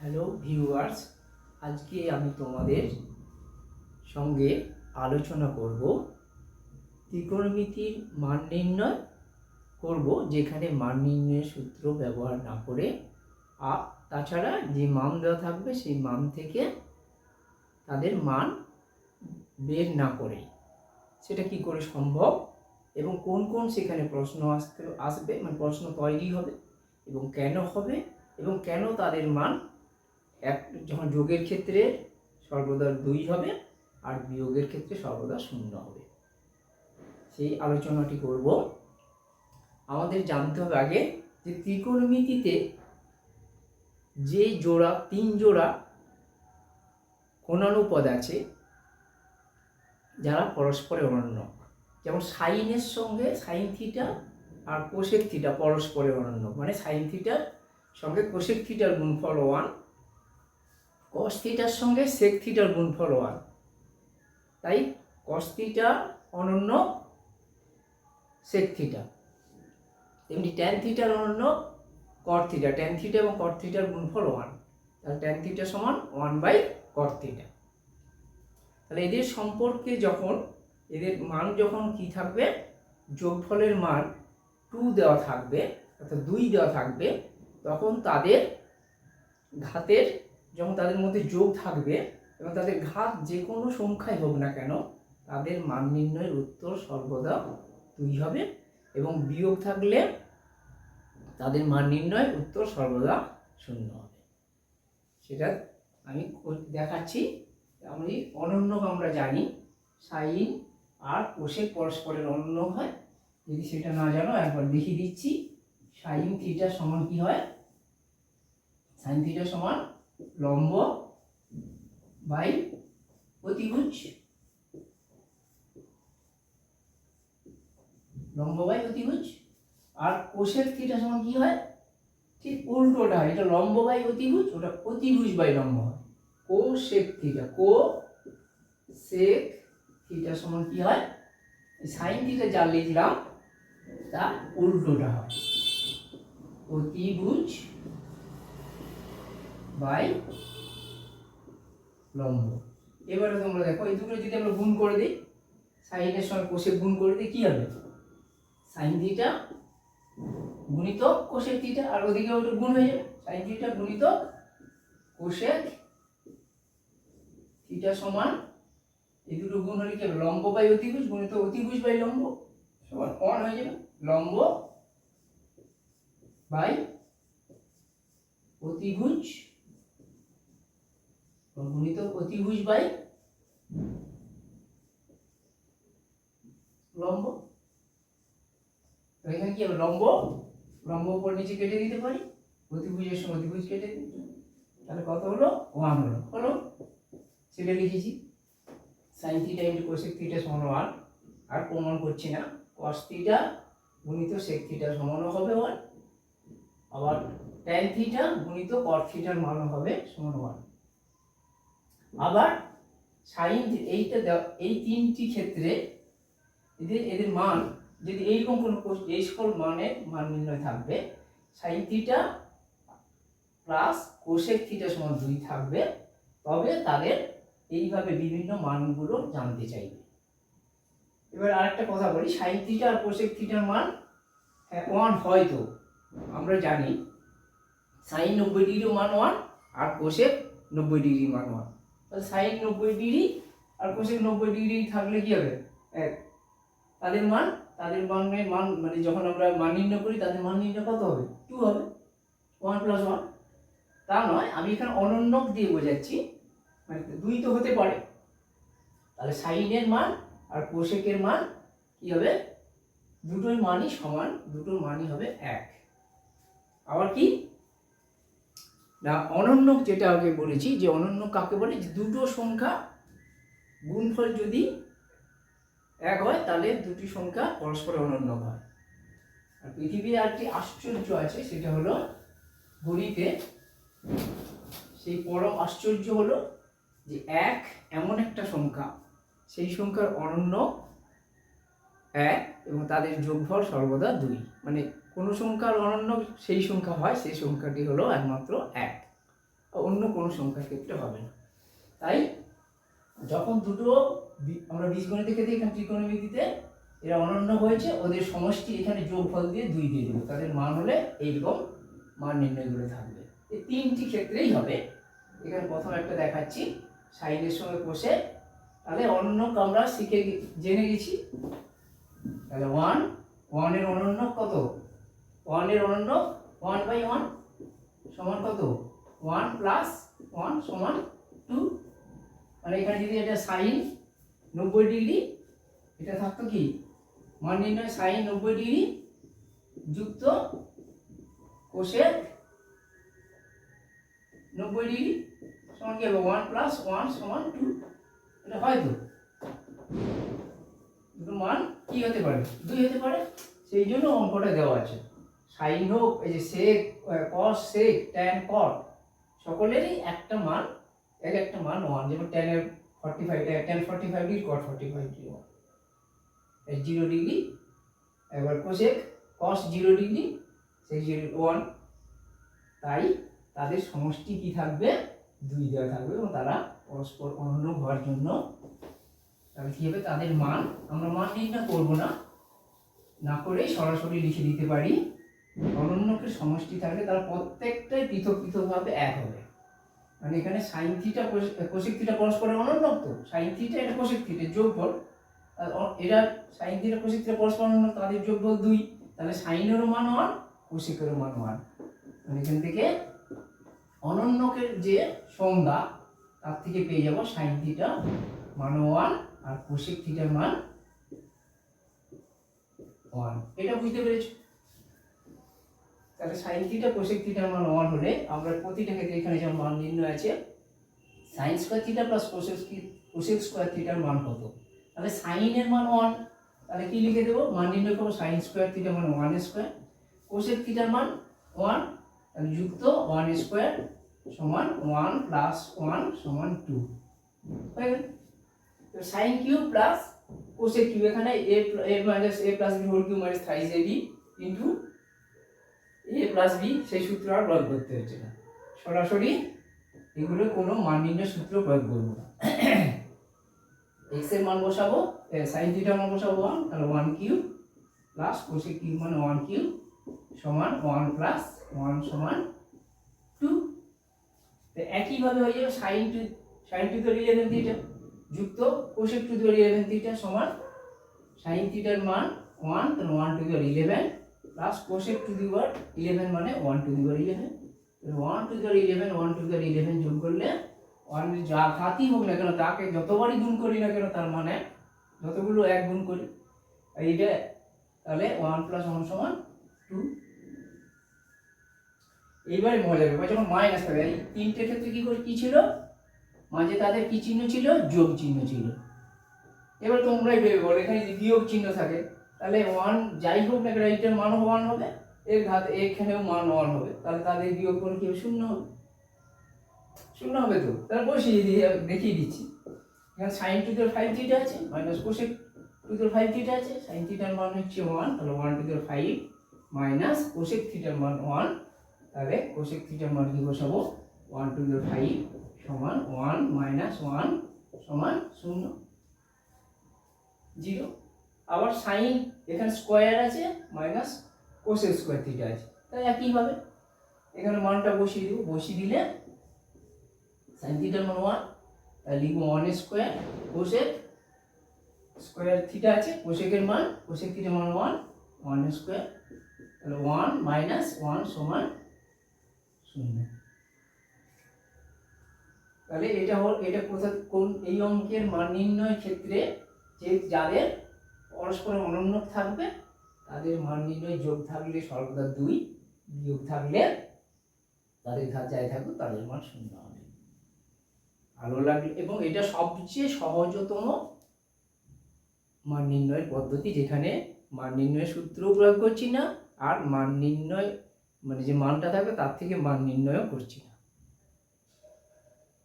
Hello viewers আজকে আমি তোমাদের সঙ্গে আলোচনা করব ত্রিকোণমিতির মান নির্ণয় করব, যেখানে মান নির্ণয়ের সূত্র ব্যবহার না করে। আর তাছাড়া যে মান দেওয়া থাকবে, সেই মান থেকে তাদের মান বের না করে। সেটা কি করে সম্ভব? এবং কোন কোন সেখানে প্রশ্ন আসতে, আসবে? মানে প্রশ্ন তৈরি হবে এবং কেন হবে? এবং কেন তাদের মান এক, যখন যোগের ক্ষেত্রে সর্বদা দুই হবে আর বিয়োগের ক্ষেত্রে সর্বদা শূন্য হবে। সেই আলোচনাটি করব। আমাদের জানতে হবে আগে যে ত্রিকোণমিতিতে যে জোড়া, তিন জোড়া কোণানুপদ আছে, যারা পরস্পরে অনন্য যেমন সাইনের সঙ্গে সাইন থিটা আর কোশেক থিটা পরস্পরে অনন্য মানে সাইন থিটার সঙ্গে কোশেক থিটার গুণফল ওয়ান কস থিটার সঙ্গে সেক থিটার গুণফল ওয়ান তাই কস থিটা অনন্য সেক থিটা তেমনি ট্যান থিটার অনন্য কট থিটা ট্যান থিটা এবং কট থিটার গুণফল ওয়ান তাহলে ট্যান থিটা সমান ওয়ান বাই কট থিটা তাহলে এদের সম্পর্কে যখন, এদের মান যখন কি থাকবে? যোগফলের মান টু দেওয়া থাকবে, অর্থাৎ দুই দেওয়া থাকবে, তখন তাদের ঘাতের যখন তাদের মধ্যে যোগ থাকবে এবং তাদের ঘাত যে কোনো সংখ্যাই হোক না কেন, তাদের মান নির্ণয়ের উত্তর সর্বদা দুই হবে এবং বিয়োগ থাকলে তাদের মান নির্ণয়ের উত্তর সর্বদা শূন্য হবে। সেটা আমি দেখাচ্ছি। আমি অনন্য আমরা জানি, সাইন আর কোষে পরস্পরের অনন্য হয়। যদি সেটা না জানো, একবার দেখিয়ে দিচ্ছি। সাইন থিটা সমান কি হয়? সাইন থিটা সমান লম্ব বাই অতিভুজ। লম্ব বাই অতিভুজ। আর কোষের থিটা সমান কি হয়? ঠিক উল্টোটা হয়। এটা লম্ব বাই অতিভুজ, ওটা অতিভুজ বাই লম্ব হয়। কো সেক থিটা কো সেক থিটা সমান কি হয়? সাইন থিটা যা লিখলাম, তা উল্টোটা হয়। অতিভুজ বাই লম্ব। এবারে তোমরা দেখো, এই দুটো যদি আমরা গুণ করে দিই সাইনের সঙ্গে কোষে গুণ করে দিই, কি হবে? সাইন থিটা গুণিত কোষেক থিটা আর ওদিকে ওটা গুণ হয়ে যাবে। সাইন থিটা গুণিত কোষেক থিটা সমান, এই দুটো গুণ হলে কি লম্ব বাই অতিভুজ গুণিত অতিভুজ বাই লম্ব, সমান অন হয়ে যাবে। লম্ব বাই অতিভুজ গুণিত অতিভুজ বাই লম্ব। এখানে কি হবে? লম্ব। লম্ব উপর নিচে কেটে দিতে পারি। অতিভুজের সময় কেটে দিই তাহলে কত হলো? ওয়ান হলো। হলো? সেটা লিখেছি। Sine theta into cosec theta সমান ওয়ান আর প্রমাণ করছি না। কস থিটা গুণিত সেক থিটা সমানও হবে ওয়ান আবার ট্যান থিটা গুণিত কট থিটার মানও হবে সমান ওয়ান আবার সাইন এইটা এই তিনটি ক্ষেত্রে এদের এদের মান, যদি এইরকম কোনো এই সকল মানের মান নির্ণয় থাকবে, sine theta plus cosec theta সমান দুই থাকবে, তবে তাদের এইভাবে বিভিন্ন মানগুলো জানতে চাইবে। এবার আরেকটা কথা বলি, সাইন থিটা আর কোসেক থিটার মান হ্যাঁ ওয়ান হয়তো আমরা জানি। সাইন নব্বই ডিগ্রি মান ওয়ান আর কোসেক নব্বই ডিগ্রি মান ওয়ান তাহলে সাইন নব্বই ডিগ্রি আর কোসেক নব্বই ডিগ্রি থাকলে কি হবে? এক। তাদের মান, তাদের মানের মান মানে যখন আমরা মান নির্ণয় করি, তাদের মান নির্ণয় কত হবে? টু হবে। ওয়ান প্লাস ওয়ান তা নয়, আমি এখানে অনন্যক দিয়ে বোঝাচ্ছি। মানে দুই তো হতে পারে। তাহলে সাইনের মান আর কোশেকের মান কি হবে? দুটোর মানই সমান, দুটোর মানই হবে এক। আবার কি? না, অনন্য যেটা আগে বলেছি, যে অনন্য কাকে বলে? যে দুটো সংখ্যা গুণফল যদি এক হয়, তাহলে দুটি সংখ্যা পরস্পর অনন্য হয়। আর পৃথিবীর আরেকটি আশ্চর্য আছে, সেটা হলো গণিতে সেই পরম আশ্চর্য হলো যে এক এমন একটা সংখ্যা, সেই সংখ্যার অনন্য এক এবং তাদের যোগফল সর্বদা দুই। মানে কোনো সংখ্যার অনন্য সেই সংখ্যা হয়, সেই সংখ্যাটি হলো একমাত্র এক। অন্য কোনো সংখ্যার ক্ষেত্রে হবে না। তাই যখন দুটো আমরা বীজগণিতের ক্ষেত্রে এখানে ত্রিকোণমিতিতে এরা অনন্য হয়েছে, ওদের সমষ্টি এখানে যোগফল দিয়ে দুই দিয়ে দেবো। তাদের মান হলে এইরকম মান নির্ণয় করে থাকবে। এই তিনটি ক্ষেত্রেই হবে। এখানে প্রথম একটা দেখাচ্ছি, সাইনের সঙ্গে কষে। তাহলে অন্য আমরা শিখে জেনে গেছি। তাহলে ওয়ান ওয়ানের অনন্য কত? ওয়ানের অনন্য ওয়ান বাই ওয়ান সমান কত? ওয়ান প্লাস ওয়ান সমান টু মানে এখানে যদি এটা সাইন নব্বই ডিগ্রি এটা থাকতো কি? মান নির্ণয় সাইন নব্বই ডিগ্রি যুক্ত কোষের নব্বই ডিগ্রি সমান কি হবে? ওয়ান প্লাস ওয়ান সমান টু এটা হয় তো? দুটো মান কি হতে পারে? দুই হতে পারে। সেই জন্য অঙ্কটা দেওয়া আছে। সাইন হোক, এই যে সেক কস সেক ট্যান কট সকলেরই একটা মান এক একটা মান ওয়ান যেমন ট্যানের forty five tan forty five degree cot forty five degree one zero degree এবার কোসেক কস জিরো ডিগ্রি সেই জিরো ওয়ান তাই তাদের সমষ্টি কি থাকবে? দুই দেওয়া থাকবে এবং তারা পরস্পর অনন্য হওয়ার জন্য তাহলে কী হবে? তাদের মান, আমরা মান নির্ণয় করব না। না করেই সরাসরি লিখে দিতে পারি। অনন্যকে সমষ্টি থাকলে তারা প্রত্যেকটাই পৃথক পৃথকভাবে এক হবে। মানে এখানে সাইন থিটা থিটা পরস্পরের অনন্য তো সাইন থিটা এটা যোগফল। আর অ- এরা সাইন থিটা থিটা পরস্পর অনন্য তাদের যোগফল দুই। তাহলে সাইনেরও মান ওয়ান কোশিকেরও মান ওয়ান মানে এখান থেকে অনন্যকের যে সংজ্ঞা, তার থেকে পেয়ে যাব সাইন থিটা মান ওয়ান আর কোশিক থিটার মান ওয়ান এটা বুঝতে পেরেছ? তাহলে সাইন থিটা কোসেক থিটার মান ওয়ান হলে আমরা প্রতিটা ক্ষেত্রে এখানে যেমন মান নির্ণয় আছে, sine square theta plus cosec cosec square থিটার মান কত? তাহলে সাইনের মান ওয়ান তাহলে কি লিখে দেবো? মান নির্ণয় করব, সাইন স্কোয়ার থিটার মান ওয়ান স্কোয়ার কোসেক থিটার মান ওয়ান যুক্ত ওয়ান স্কোয়ার সমান ওয়ান প্লাস ওয়ান সমান টু হয়ে গেল। তো sine cube plus cosec cube, এখানে a a minus a plus b whole cube minus thrice a b into a plus b সেই সূত্র আর প্রয়োগ করতে হচ্ছে না। সরাসরি এগুলো কোনো মান নির্ণয় সূত্র প্রয়োগ করব না। এক্সের মান বসাবো সাইন থিটার মান বসাবো ওয়ান তাহলে one cube plus cosec cube মানে ওয়ান কিউ সমান ওয়ান প্লাস ওয়ান সমান টু তো একইভাবে হয়ে যাবে সাইন টু সাইন টু তো ইলেভেন থিটা যুক্ত কোসেক টু তো ইলেভেন থিটা সমান সাইন থিটার মান ওয়ান তাহলে one to the power eleven plus cosec to the the power eleven মানে one to the the power eleven one to the power eleven one to the power eleven যোগ করলে one যা ঘাতই হোক না কেন, তাকে যতবারই গুণ করি না কেন, তার মানে যতগুলো এক গুণ করি এইটা তাহলে ওয়ান প্লাস ওয়ান সমান টু এইবারে মজা ব্যাপার যখন মাইনাস থাকবে এই তিনটে ক্ষেত্রে কি করে, কি ছিল? মাঝে তাদের কি চিহ্ন ছিল? যোগ চিহ্ন ছিল। এবার তোমরাই ভেবে বলো, এখানে যদি বিয়োগ চিহ্ন থাকে তাহলে ওয়ান যাই হোক না কেন এইটার মানও ওয়ান হবে, এর ঘাত এখানেও মান ওয়ান হবে। তাহলে তাদের বিয়োগ করে শূন্য হবে। শূন্য হবে তো? তাহলে বসিয়ে দিয়ে দেখিয়ে দিচ্ছি। এখানে sine to the power five theta আছে minus cosec to the power five theta আছে। সাইন থিটার মান হচ্ছে ওয়ান তাহলে one to the power five minus cosec থিটার মান ওয়ান তাহলে কোসেক থিটার মান কি বসাবো? One to the power five সমান ওয়ান মাইনাস ওয়ান সমান শূন্য। জিরো। আবার সাইন এখানে স্কোয়ার আছে মাইনাস কোসেক স্কোয়ার থিটা আছে। তাই একইভাবে এখানে মানটা বসিয়ে দেবো। বসিয়ে দিলে সাইন থিটার মান ওয়ান তাহলে লিখব one square cosec square theta আছে কোসেকের মান কোসেক থিটার মান ওয়ান ওয়ান স্কোয়ার তাহলে ওয়ান মাইনাস ওয়ান সমান শূন্য। তাহলে এটা হল, এটা কোথা কোন, এই অঙ্কের মান নির্ণয়ের ক্ষেত্রে যে যাদের পরস্পর অনন্য থাকবে, তাদের মান নির্ণয় যোগ থাকলে সর্বদা দুই, বিয়োগ থাকলে তাদের ঘাত যাই থাকুক, তাদের মান শূন্য হবে। ভালো লাগলে। এবং এটা সবচেয়ে সহজতম মান নির্ণয়ের পদ্ধতি, যেখানে মান নির্ণয়ের সূত্র প্রয়োগ করছি না, আর মান নির্ণয় মানে যে মানটা থাকবে, তার থেকে মান নির্ণয়ও করছি না।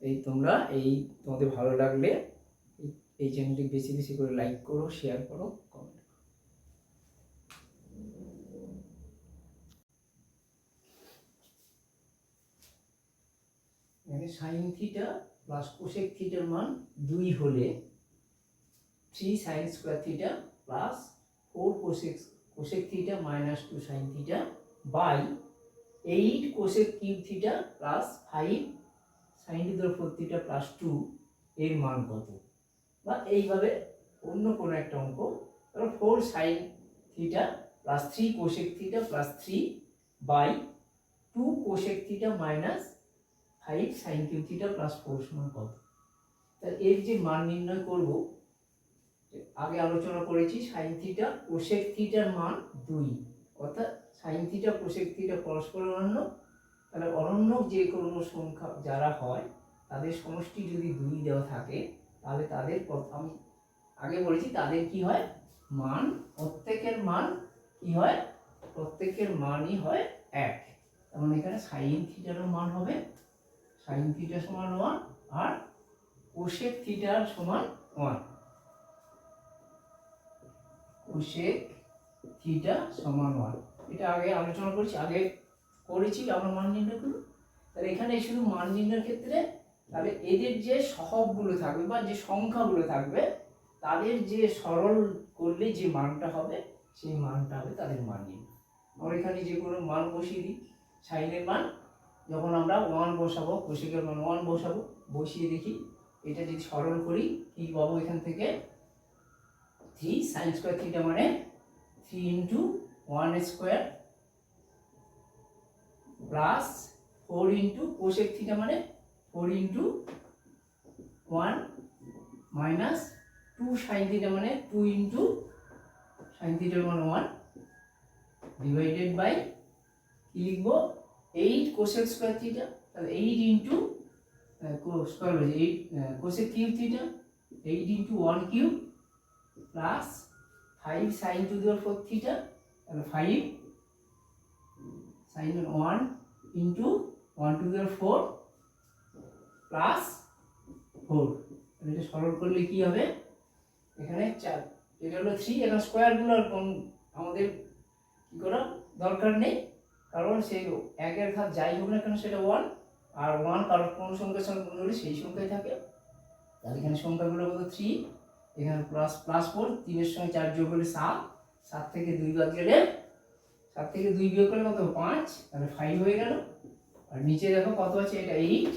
এই তোমরা, এই তোমাদের ভালো লাগলে এই- চ্যানেলটি বেশি বেশি করে লাইক করো শেয়ার করো কমেন্ট এখানে সাইন থিটা প্লাস কোসেক থিটার মান দুই হলে three sine square theta plus four cosec cosec theta minus two sine theta by eight cosec cube theta plus five sine to four theta plus two এর মান কত? বা এইভাবে অন্য কোনো একটা অঙ্ক, ধরো four sine theta plus three cosec theta plus three by two cosec theta minus five sine cube theta plus four সমান কত? তাহলে এর যে মান নির্ণয় করব আগে আলোচনা করেছি সাইন থিটা কোসেক থিটার মান দুই। অর্থাৎ সাইন থিটা কোসেক থিটা পরস্পর অনন্য, তাহলে অনন্য যে কোনো সংখ্যা যারা হয়, তাদের সমষ্টি যদি দুই দেওয়া থাকে তাহলে তাদের আমি আগে বলেছি তাদের কি হয়? মান, প্রত্যেকের মান কি হয়? প্রত্যেকের মানই হয় এক। তার মানে এখানে সাইন থিটারও মান হবে। সাইন থিটা সমান ওয়ান আর কোশেক থিটার সমান ওয়ান কোশেক থিটা সমান ওয়ান এটা আগে আলোচনা করেছি, আগে করেছি, আমরা মান নির্ণয় করব। তাহলে এখানে শুধু মান নির্ণয়ের ক্ষেত্রে তাহলে এদের যে সহগগুলো থাকবে বা যে সংখ্যাগুলো থাকবে, তাদের যে সরল করলে যে মানটা হবে, সেই মানটা হবে তাদের মান নির্ণয়। আমরা এখানে যে কোনো মান বসিয়ে দিই, সাইনের মান, যখন আমরা ওয়ান বসাবো কোশেকের মান ওয়ান বসাবো, বসিয়ে দেখি, এটা যদি সরল করি, কি পাবো এখান থেকে? থ্রি সাইন স্কোয়ার থ্রিটা মানে three into one square plus four into cosec থ্রিটা মানে four into one minus two sine theta মানে টু ইন্টু সাইন থিটার মানে ওয়ান ডিভাইডেড বাই কি লিখব? Eight cosec square theta. তাহলে এইট ইন্টু স্কোয়ার বলছি eight cosec cube theta. Eight into one cube plus five sine to the power four theta. তাহলে five sine one into one to the power four plus four. এটা সরল করলে কি হবে? এখানে চার। এটা হলো থ্রি এখানে স্কোয়ারগুলো আর কোন আমাদের কি করা দরকার নেই। কারণ সেই একের ঘাত যাই হোক না কেন সেটা ওয়ান আর ওয়ান কারণ কোন সংখ্যার সঙ্গে গুণ হলে সেই সংখ্যায় থাকে। তাহলে এখানে সংখ্যাগুলো কত? থ্রি এখানে প্লাস প্লাস ফোর তিনের সঙ্গে চার যোগ হলে সাত। সাত থেকে দুই বাদ গেলে সাত থেকে দুই বিয়োগ করলে কত? পাঁচ। তাহলে ফাইভ হয়ে গেল। আর নিচে দেখো কত আছে? এটা এইট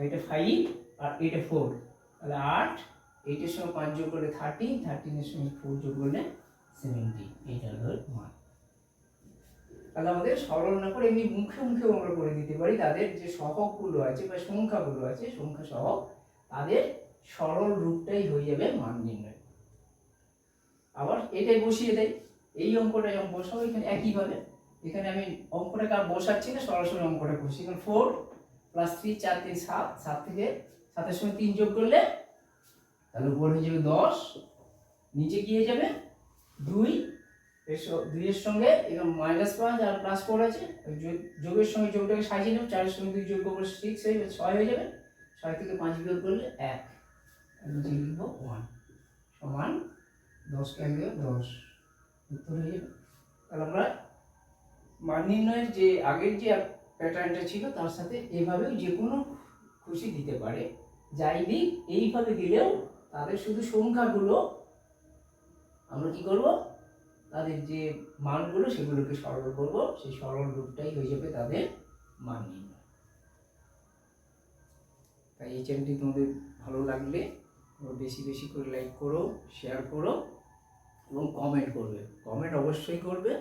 আর এটা ফাইভ আর এটা ফোর তাহলে আট এইটের সঙ্গে পাঁচ যোগ করলে থার্টিন থার্টিনের সঙ্গে ফোর যোগ করলে সেভেন্টিন এইটা হলো মান। তাহলে আমাদের সরল না করে এমনি মুখে মুখেও আমরা করে দিতে পারি। তাদের যে সহগগুলো আছে বা সংখ্যাগুলো আছে, সংখ্যা সহগ তাদের সরল রূপটাই হয়ে যাবে মান নির্ণয়। আবার এটাই বসিয়ে দেয়। এই অঙ্কটা যখন বসাবো এখানে একইভাবে। এখানে আমি অঙ্কটাকে আর বসাচ্ছি না, সরাসরি অঙ্কটা করছি এখানে ফোর প্লাস থ্রি চার, তিন, সাত সাত থেকে সাতের সঙ্গে তিন যোগ করলে তাহলে উপর হয়ে যাবে দশ, নিচে কি হয়ে যাবে? দুই দুইয়ের সঙ্গে এখানে মাইনাস পাঁচ আর প্লাস ফোর আছে যোগের সঙ্গে যোগটাকে সাজিয়ে নেব, চারের সঙ্গে দুই যোগ করলে সিক্স হয়ে যাবে, ছয় হয়ে যাবে, ছয় থেকে পাঁচ বিয়োগ করলে এক। নিচে লিখব ওয়ান সমান দশকে এক দশ, উত্তর হয়ে যাবে। তাহলে আমরা মান নির্ণয়ের যে আগের যে প্যাটার্নটা ছিল তার সাথে এভাবেও যে কোনো খুশি দিতে পারে। যাই দিক, এইভাবে দিলেও তাদের শুধু সংখ্যাগুলো আমরা কি করব? তাদের যে মানগুলো সেগুলোকে সরল করব। সেই সরল রূপটাই হয়ে যাবে তাদের মান নির্ণয়। তাই এই চ্যানেলটি তোমাদের ভালো লাগলে বেশি বেশি করে লাইক করো শেয়ার করো এবং কমেন্ট করবে। কমেন্ট অবশ্যই করবে।